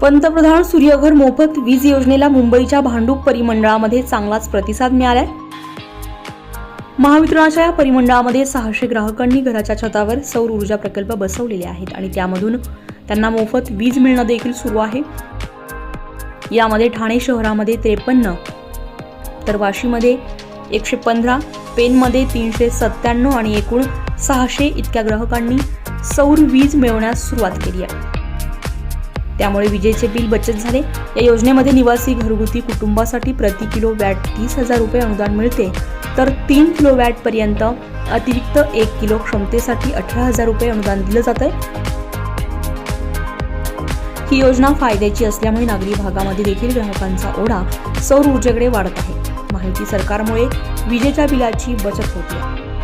पंतप्रधान सूर्यघर मोफत वीज योजनेला मुंबईच्या भांडूप परिमंडळामध्ये चांगलाच प्रतिसाद मिळालाय. महावितरणाच्या या परिमंडळामध्ये सहाशे ग्राहकांनी घराच्या छतावर सौर ऊर्जा प्रकल्प बसवलेले आहेत आणि त्यामधून त्यांना मोफत वीज मिळणं देखील सुरू आहे. यामध्ये ठाणे शहरामध्ये त्रेपन्न तर वाशीमध्ये एकशे पंधरा पेनमध्ये तीनशे सत्त्याण्णव आणि एकूण सहाशे इतक्या ग्राहकांनी सौर वीज मिळवण्यास सुरुवात केली आहे. त्यामुळे विजेचे बिल बचत झाले. या योजनेमध्ये निवासी घरगुती कुटुंबासाठी प्रति किलो वॅट तीस हजार रुपये अनुदान मिळते. तर तीन किलो वॅट पर्यंत अतिरिक्त एक किलो क्षमतेसाठी अठरा हजार रुपये अनुदान दिलं जातंय. ही योजना फायद्याची असल्यामुळे नागरी भागामध्ये देखील ग्राहकांचा ओढा सौर ऊर्जेकडे वाढत आहे. माहिती सरकारमुळे विजेच्या बिलाची बचत होते